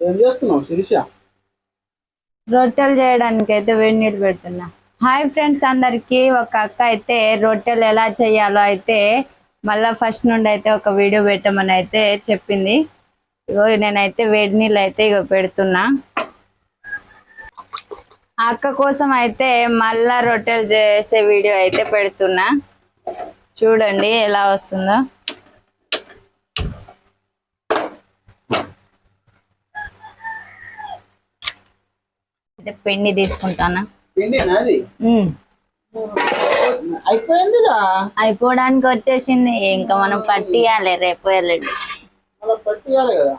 ఏం చేస్తున్నావు శిరీష? రొట్టెలు చేయడానికి అయితే వేడి నీళ్ళు పెడుతున్నా. హాయ్ ఫ్రెండ్స్ అందరికి. ఒక అక్క అయితే రొట్టెలు ఎలా చేయాలో అయితే మళ్ళా ఫస్ట్ నుండి అయితే ఒక వీడియో పెట్టమని అయితే చెప్పింది. ఇగో నేనైతే వేడి నీళ్ళు అయితే ఇగో పెడుతున్నా. ఆ అక్క కోసం అయితే మళ్ళా రొట్టెలు చేసే వీడియో అయితే పెడుతున్నా. చూడండి ఎలా వస్తుందో. అయితే పిండి తీసుకుంటానా. అయిపోయిందిగా. అయిపోవడానికి వచ్చేసింది. ఇంకా మనం పట్టియాలి రేపు మళ్ళీ పట్టియాలి కదా.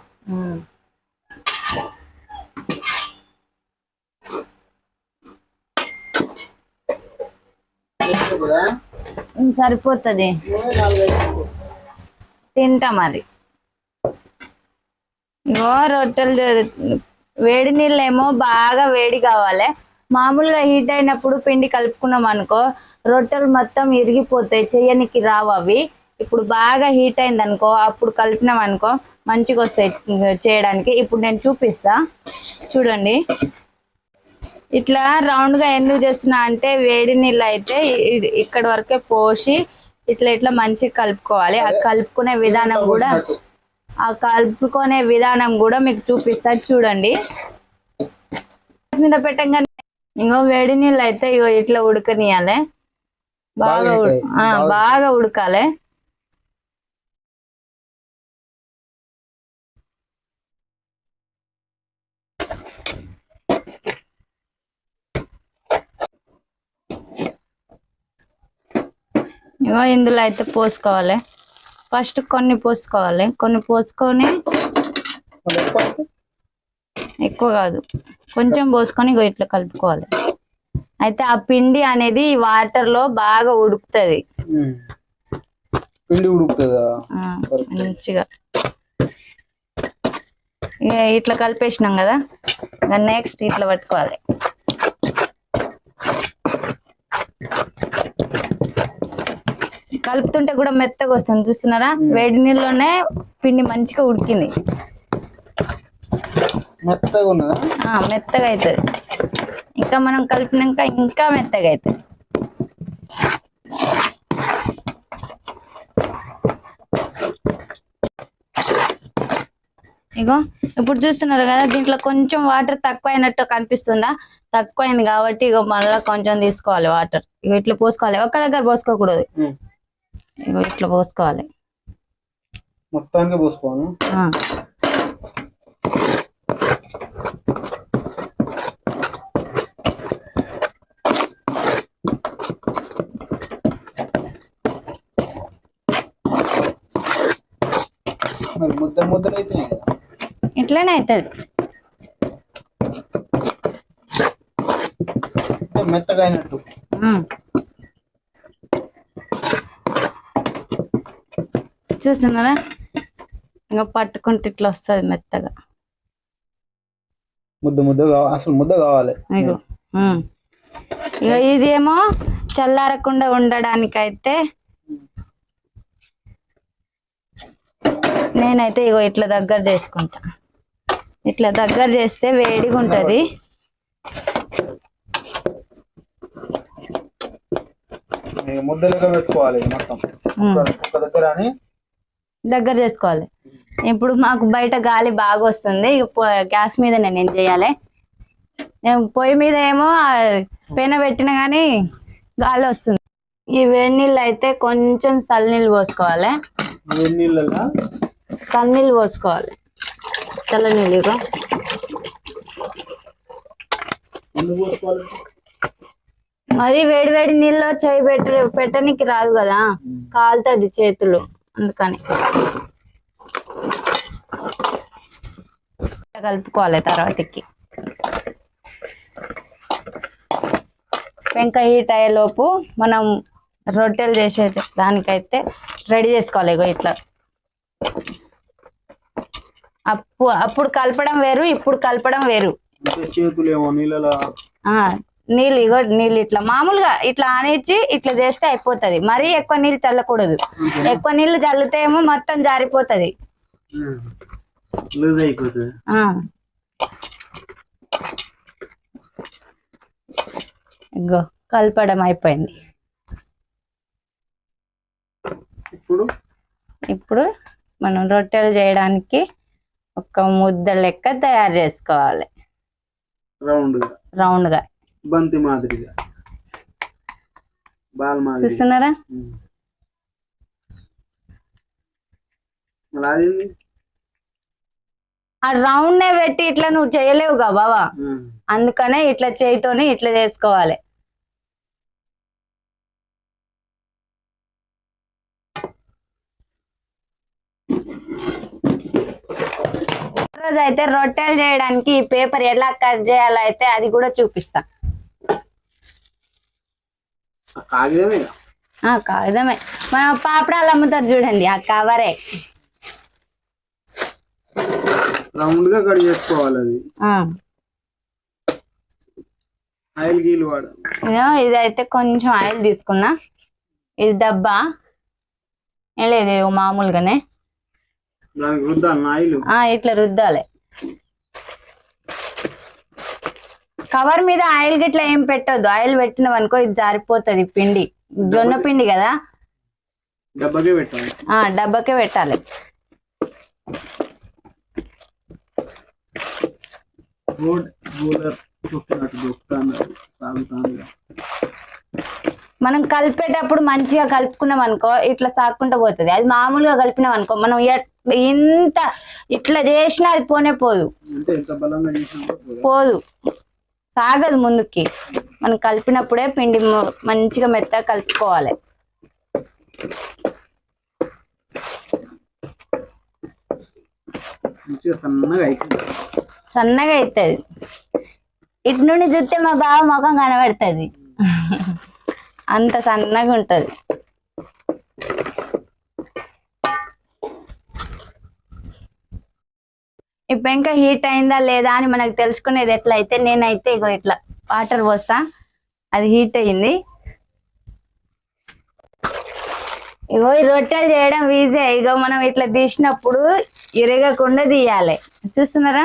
సరిపోతుంది. తింటా మరి. ఇగో రొట్టెలు వేడి నీళ్ళు ఏమో బాగా వేడి కావాలి. మామూలుగా హీట్ అయినప్పుడు పిండి కలుపుకున్నాం అనుకో రొట్టెలు మొత్తం ఇరిగిపోతాయి చెయ్యనికి రావు అవి. ఇప్పుడు బాగా హీట్ అయింది అనుకో అప్పుడు కలిపినాం అనుకో మంచిగా వస్తాయి చేయడానికి. ఇప్పుడు నేను చూపిస్తా. చూడండి. ఇట్లా రౌండ్గా ఎందుకు చేస్తున్నా అంటే వేడి నీళ్ళు అయితే ఇక్కడ వరకే పోసి ఇట్లా ఇట్లా మంచిగా కలుపుకోవాలి. ఆ కలుపుకునే విధానం కూడా కలుపుకునే విధానం కూడా మీకు చూపిస్తా చూడండి. మీద పెట్టంగానే ఇంకో వేడి నీళ్ళు అయితే ఇగో ఇట్లా ఉడకనియాలి. బాగా బాగా. ఆ, ఉడకాలి. ఇందులో అయితే పోసుకోవాలి. ఫస్ట్ కొన్ని పోసుకోవాలి. కొన్ని పోసుకొని ఎక్కువ కాదు. కొంచెం పోసుకొని ఇట్లా కలుపుకోవాలి. అయితే ఆ పిండి అనేది వాటర్లో బాగా ఉడుకుతుంది. పిండి ఉడుకుతుందా? మంచిగా. ఇట్లా కలిపేసినాం కదా. నెక్స్ట్ ఇట్లా పట్టుకోవాలి. కలుపుతుంటే కూడా మెత్తగా వస్తుంది చూస్తున్నారా? వేడి నీళ్ళలోనే పిండి మంచిగా ఉడికింది. మెత్తగా ఉన్నదా? ఆ, మెత్తగా అవుతుంది ఇంకా మనం కలిపినాక ఇంకా మెత్తగా అవుతుంది ఇగో ఇప్పుడు చూస్తున్నారు కదా దీంట్లో కొంచెం వాటర్ తక్కువ అయినట్టు కనిపిస్తుందా? తక్కువ అయింది కాబట్టి ఇగో మళ్ళీ కొంచెం తీసుకోవాలి వాటర్. ఇగో ఇట్లా పోసుకోవాలి ఒక్క దగ్గర పోసుకోకూడదు. ఇగో ఇట్లా పోసుకోవాలి. మొత్తానికి పోసుకోను ముద్ద ముద్దలు అయితే ఇట్లనే అవుతుంది మెత్తగా అయినట్టు. చూస్తున్నారా ఇంకా పట్టుకుంటే ఇట్లా వస్తుంది మెత్తగా. ముద్ద ముద్ద అసలు ముద్ద కావాలి. ఇగో. ఇక ఇదేమో చల్లారకుండా ఉండడానికైతే నేనైతే ఇగో ఇట్లా దగ్గర చేసుకుంటా. ఇట్లా దగ్గర చేస్తే వేడిగా ఉంటది. ముద్దలుగా పెట్టుకోవాలి మొత్తం. ఉమ్. ఒక దగ్గర అని దగ్గర చేసుకోవాలి. ఇప్పుడు మాకు బయట గాలి బాగా వస్తుంది. గ్యాస్ మీద నేను ఏం చేయాలి. నేను పొయ్యి మీద ఏమో పెన పెట్టిన కానీ గాలి వస్తుంది. ఈ వేడి నీళ్ళు అయితే కొంచెం చల్లనీళ్ళు పోసుకోవాలి. చల్లనీళ్ళు పోసుకోవాలి. చల్లనీళ్ళు మరి వేడి వేడి నీళ్ళు చేయి పెట్ట పెట్టడానికి రాదు కదా. కాలుతుంది చేతులు. అందుకని. కలుపుకోవాలి తర్వాతకి. పెంక హీట్ అయ్యేలోపు మనం రొట్టెలు చేసే దానికైతే రెడీ చేసుకోవాలి ఇట్లా. అప్పు అప్పుడు కలపడం వేరు ఇప్పుడు కలపడం వేరు. నీళ్ళు ఇగో నీళ్ళు ఇట్లా మామూలుగా ఇట్లా ఆనిచ్చి ఇట్లా చేస్తే అయిపోతుంది. మరీ ఎక్కువ నీళ్ళు చల్లకూడదు. ఎక్కువ నీళ్ళు చల్లితే ఏమో మొత్తం జారిపోతుంది. ఇగో కలపడం అయిపోయింది. ఇప్పుడు మనం రొట్టెలు చేయడానికి ఒక ముద్ద లెక్క తయారు చేసుకోవాలి. రౌండ్గా. రౌండ్గా. బంతి మాదిరిగా బాల్ మాదిరి. చూస్తున్నారా? అదేంది? ఆ రౌండ్ పెట్టి ఇట్లా నువ్వు చేయలేవుగా బావా. అందుకనే ఇట్లా చేయితోని ఇట్లా చేసుకోవాలి. రోజు అయితే రొట్టెలు చేయడానికి ఈ పేపర్ ఎలా కట్ చేయాలో అయితే అది కూడా చూపిస్తా. ఆ కాగితమే మనం పాపడాలు అమ్ముతారు చూడండి ఆ కవరే రౌండ్గా కట్ చేసుకోవాలి అది. ఆ. ఆయిల్ గీలు వాడాలి. ఇదో ఇదైతే కొంచెం ఆయిల్ తీసుకున్నా. ఇది డబ్బా. ఏం లేదు మామూలుగానే. ఇట్లా రుద్దాలి. కవర్ మీద ఆయిల్ గిట్లా ఏం పెట్టొద్దు. ఆయిల్ పెట్టినాం అనుకో ఇది జారిపోతుంది పిండి. జొన్న పిండి కదా? డబ్బకే పెట్టాలి. మనం కలిపేటప్పుడు మంచిగా కలుపుకున్నాం అనుకో ఇట్లా సాక్కుంటా పోతుంది. అది మామూలుగా కలిపినాం అనుకో మనం ఇంత ఇట్లా చేసినా అది పోనే పోదు. పోదు. సాగదు ముందుకి. మనం కలిపినప్పుడే పిండి మంచిగా మెత్తగా కలుపుకోవాలి. సన్నగా అవుతుంది ఇటు నుండి చూస్తే మా బావ ముఖం కనబడుతుంది. అంత సన్నగా ఉంటుంది. ఈ పెంక హీట్ అయిందా లేదా అని మనకు తెలుసుకునేది ఎట్లా అయితే నేనైతే ఇగో ఇట్లా వాటర్ పోస్తా. అది హీట్ అయింది ఇగో ఈ రొట్టెలు చేయడం ఈజీ ఇగో మనం ఇట్లా తీసినప్పుడు ఇరగకుండా తీయాలి. చూస్తున్నారా?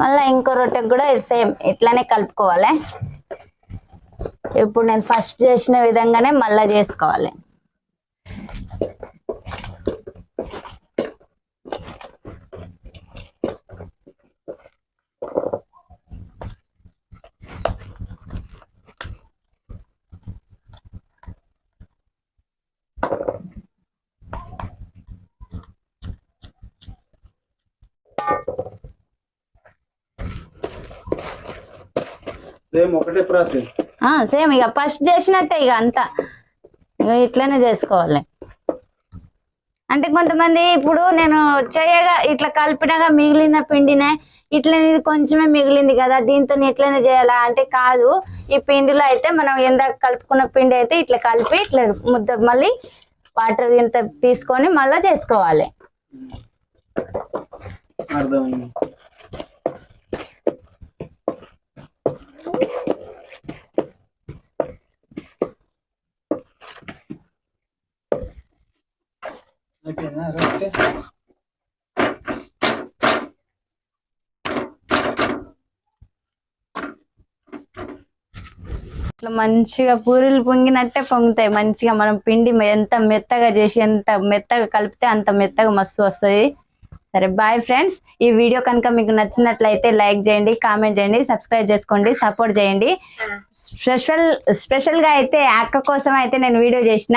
మళ్ళీ ఇంకో రొట్టెకి కూడా సేమ్ ఇట్లానే కలుపుకోవాలి. ఇప్పుడు నేను ఫస్ట్ చేసిన విధంగానే మళ్ళీ చేసుకోవాలి. సేమ్ ఒకటే ప్రాసెస్. సేమ్ ఇక ఫస్ట్ చేసినట్టే ఇక అంతా. ఇక ఇట్లనే చేసుకోవాలి. అంటే కొంతమంది ఇప్పుడు నేను చేయగా ఇట్లా కలిపినగా మిగిలిన పిండినే ఇట్లనేది కొంచెమే మిగిలింది కదా దీంతో ఇట్లనే చేయాలా అంటే కాదు. ఈ పిండిలో అయితే మనం ఎంత కలుపుకున్న పిండి అయితే ఇట్లా కలిపి ఇట్లా ముద్ద మళ్ళీ వాటర్ ఇంత తీసుకొని మళ్ళీ చేసుకోవాలి. ఇట్లా మంచిగా పూరీలు పొంగినట్టే పొంగుతాయి మంచిగా. మనం పిండి ఎంత మెత్తగా చేసి ఎంత మెత్తగా కలిపితే అంత మెత్తగా మస్తు వస్తుంది. సరే బాయ్ ఫ్రెండ్స్. ఈ వీడియో కనుక మీకు నచ్చినట్లయితే లైక్ చేయండి కామెంట్ చేయండి సబ్స్క్రైబ్ చేసుకోండి సపోర్ట్ చేయండి. స్పెషల్ స్పెషల్గా అయితే అక్క కోసం అయితే నేను వీడియో చేసిన.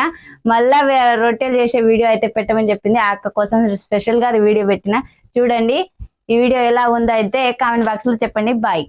మళ్ళీ రొట్టెలు చేసే వీడియో అయితే పెట్టమని చెప్పింది. ఆ అక్క కోసం స్పెషల్గా వీడియో పెట్టిన. చూడండి ఈ వీడియో ఎలా ఉందో అయితే కామెంట్ బాక్స్లో చెప్పండి. బాయ్.